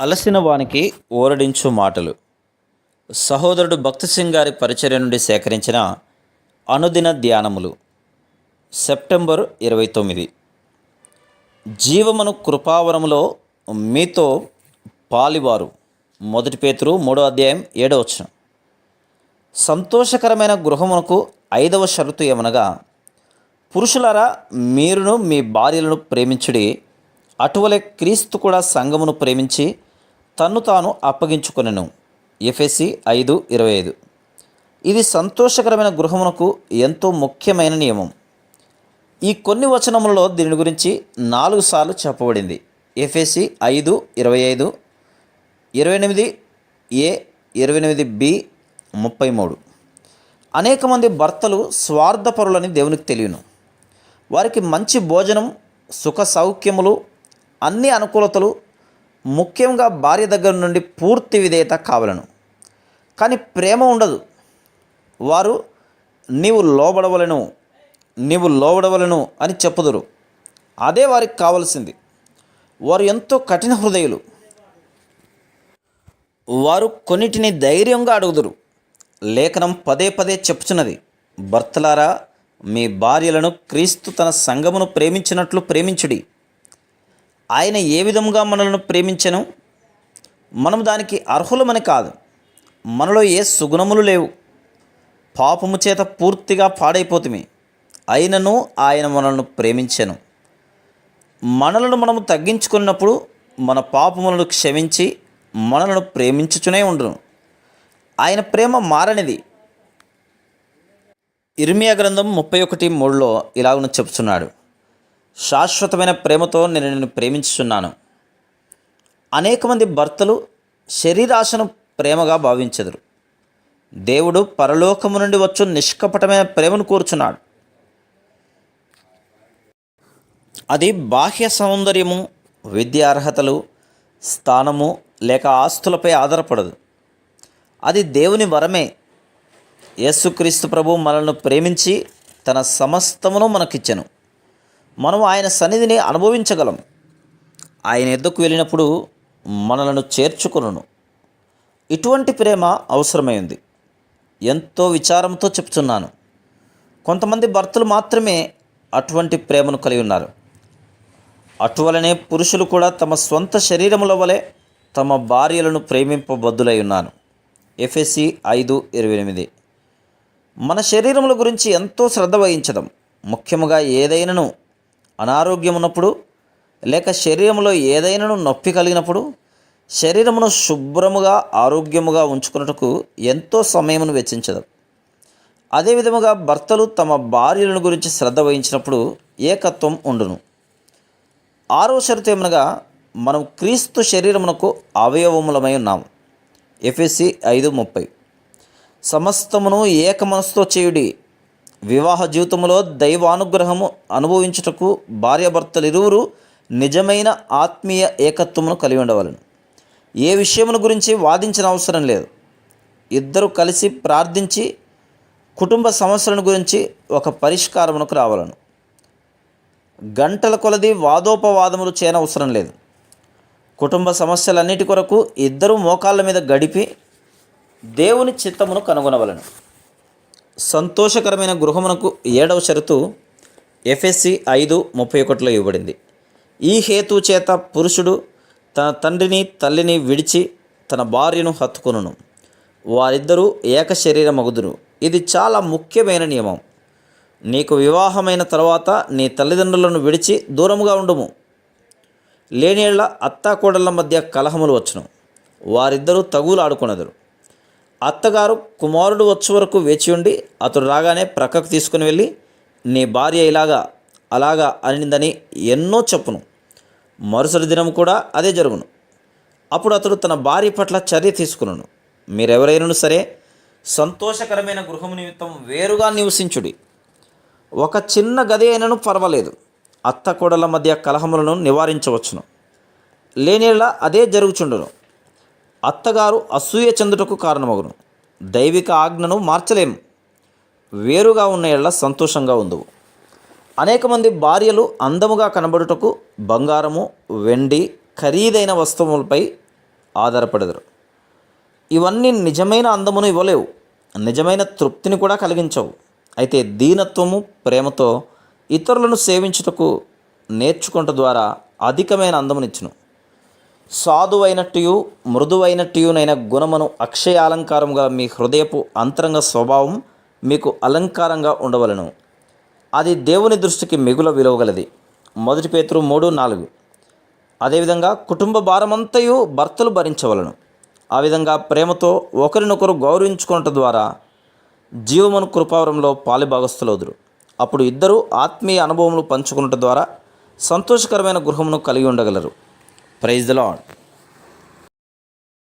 అలసిన వానికి ఓరడించు మాటలు. సహోదరుడు భక్తి సింగ్ గారి పరిచర్య నుండి సేకరించిన అనుదిన ధ్యానములు. సెప్టెంబర్ ఇరవై తొమ్మిది. జీవమును కృపావరములో మీతో పాలివారు. మొదటి పేతురు మూడో అధ్యాయం ఏడో వచ్చిన సంతోషకరమైన గృహమునకు ఐదవ షరతు ఏమనగా పురుషులారా మీరును మీ భార్యలను ప్రేమించుడి అటువలే క్రీస్తు కూడా సంఘమును ప్రేమించి తన్ను తాను అప్పగించుకొనెను. ఎఫ్ఎస్సి ఐదు ఇరవై ఐదు. ఇది సంతోషకరమైన గృహమునకు ఎంతో ముఖ్యమైన నియమం. ఈ కొన్ని వచనములలో దీని గురించి నాలుగు సార్లు చెప్పబడింది. ఎఫ్ఎస్సి ఐదు ఇరవై ఐదు ఇరవై ఎనిమిది ఏ ఇరవై ఎనిమిది బి ముప్పై మూడు. అనేక మంది భర్తలు స్వార్థపరులని దేవునికి తెలియను. వారికి మంచి భోజనం సుఖ సౌఖ్యములు అన్ని అనుకూలతలు ముఖ్యంగా భార్య దగ్గర నుండి పూర్తి విధేయత కావలను. కానీ ప్రేమ ఉండదు. వారు నీవు లోబడవలను నీవు లోబడవలను అని చెప్పుదురు. అదే వారికి కావలసింది. వారు ఎంతో కఠిన హృదయులు. వారు కొన్నిటిని ధైర్యంగా అడుగుదురు. లేఖనం పదే పదే చెప్పుచున్నది. భర్తలారా మీ భార్యలను క్రీస్తు తన సంగమును ప్రేమించినట్లు ప్రేమించుడి. ఆయన ఏ విధముగా మనలను ప్రేమించను? మనం దానికి అర్హులమని కాదు. మనలో ఏ సుగుణములు లేవు. పాపము చేత పూర్తిగా పాడైపోతుమే. అయినను ఆయన మనల్ని ప్రేమించను. మనలను మనము తగ్గించుకున్నప్పుడు మన పాపములను క్షమించి మనలను ప్రేమించుచునే ఉండును. ఆయన ప్రేమ మారనిది. ఇర్మియా గ్రంథం ముప్పై ఒకటి మూడులో ఇలాగను చెప్తున్నాడు. శాశ్వతమైన ప్రేమతో నేను నిన్ను ప్రేమించుచున్నాను. అనేక మంది భర్తలు శరీరాశను ప్రేమగా భావించెదరు. దేవుడు పరలోకము నుండి వచ్చు నిష్కపటమైన ప్రేమను కోరుచున్నాడు. అది బాహ్య సౌందర్యము విద్యార్హతలు స్థానము లేక ఆస్తులపై ఆధారపడదు. అది దేవుని వరమే. యేసుక్రీస్తు ప్రభు మనల్ని ప్రేమించి తన సమస్తమును మనకిచ్చెను. మనం ఆయన సన్నిధిని అనుభవించగలం. ఆయన ఎద్దకు వెళ్ళినప్పుడు మనలను చేర్చుకును ఇటువంటి ప్రేమ అవసరమైంది ఎంతో విచారంతో చెప్తున్నాను. కొంతమంది భర్తలు మాత్రమే అటువంటి ప్రేమను కలిగి ఉన్నారు. అటువలనే పురుషులు కూడా తమ స్వంత శరీరముల వలె తమ భార్యలను ప్రేమింపబద్దులై ఉన్నాను. ఎఫ్ఎస్సి ఐదు ఇరవై ఎనిమిది. మన శరీరముల గురించి ఎంతో శ్రద్ధ వహించడం. ముఖ్యముగా ఏదైనాను అనారోగ్యం ఉన్నప్పుడు లేక శరీరంలో ఏదైనాను నొప్పి కలిగినప్పుడు శరీరమును శుభ్రముగా ఆరోగ్యముగా ఉంచుకున్నట్టుకు ఎంతో సమయమును వెచ్చించదు. అదేవిధముగా భర్తలు తమ భార్యలను గురించి శ్రద్ధ వహించినప్పుడు ఏకత్వం ఉండును. ఆరో షరతు ఏమనగా మనం క్రీస్తు శరీరమునకు అవయవములమై ఉన్నాము. ఎఫ్ఎస్సి ఐదు ముప్పై. సమస్తమును ఏక మనస్సుతో చేయుడి వివాహ జీవితంలో దైవానుగ్రహము అనుభవించుటకు భార్యాభర్తలు ఇరువురు నిజమైన ఆత్మీయ ఏకత్వమును కలిగి ఉండవలను. ఏ విషయమును గురించి వాదించిన అవసరం లేదు. ఇద్దరు కలిసి ప్రార్థించి కుటుంబ సమస్యలను గురించి ఒక పరిష్కారమునకు రావాలను. గంటల కొలది వాదోపవాదములు చేయనవసరం లేదు. కుటుంబ సమస్యలన్నిటి కొరకు ఇద్దరు మోకాళ్ళ మీద గడిపి దేవుని చిత్తమును కనుగొనవలను. సంతోషకరమైన గృహమునకు ఏడవ షరతు ఎఫ్ఎస్సి ఐదు ముప్పై ఒకటిలో ఇవ్వబడింది. ఈ హేతు చేత పురుషుడు తన తండ్రిని తల్లిని విడిచి తన భార్యను హత్తుకొనును. వారిద్దరూ ఏక శరీరమగుదురు. ఇది చాలా ముఖ్యమైన నియమం. నీకు వివాహమైన తర్వాత నీ తల్లిదండ్రులను విడిచి దూరముగా ఉండుము. లేనేళ్ళ అత్తాకోడళ్ళ మధ్య కలహములు వచ్చును. వారిద్దరూ తగులాడుకునెదరు. అత్తగారు కుమారుడు వచ్చే వరకు వేచి ఉండి అతడు రాగానే ప్రక్కకు తీసుకుని వెళ్ళి నీ భార్య ఇలాగా అలాగా అనిందని ఎన్నో చెప్పును. మరుసటి దినం కూడా అదే జరుగును. అప్పుడు అతడు తన భార్య పట్ల చర్య తీసుకును మీరెవరైనా సరే సంతోషకరమైన గృహం నిమిత్తం వేరుగా నివసించుడి. ఒక చిన్న గది అయినను పర్వాలేదు. అత్త కోడల మధ్య కలహములను నివారించవచ్చును. లేనిలా అదే జరుగుచుండును. అత్తగారు అసూయ చెందుటకు కారణమగును. దైవిక ఆజ్ఞను మార్చలేము వేరుగా ఉన్న ఎళ్ళ సంతోషంగా ఉందవు. అనేక మంది భార్యలు అందముగా కనబడుటకు బంగారము వెండి ఖరీదైన వస్తువులపై ఆధారపడదురు. ఇవన్నీ నిజమైన అందమును ఇవ్వలేవు. నిజమైన తృప్తిని కూడా కలిగించవు. అయితే దీనత్వము ప్రేమతో ఇతరులను సేవించుటకు నేర్చుకుంట ద్వారా అధికమైన అందమునిచ్చును. సాధువైనట్టు మృదువైనట్టునైన గుణమును అక్షయాలంకారముగా గల మీ హృదయపు అంతరంగ స్వభావం మీకు అలంకారంగా ఉండవలను. అది దేవుని దృష్టికి మిగుల విలువగలది. మొదటి పేతురు మూడు నాలుగు. అదేవిధంగా కుటుంబ భారమంతయు భర్తలు భరించవలను. ఆ విధంగా ప్రేమతో ఒకరినొకరు గౌరవించుకోవటం ద్వారా జీవమును కృపావరంలో పాలిభాగస్థులవుదురు. అప్పుడు ఇద్దరు ఆత్మీయ అనుభవములు పంచుకున్నట ద్వారా సంతోషకరమైన గృహమును కలిగి ఉండగలరు. Praise the lord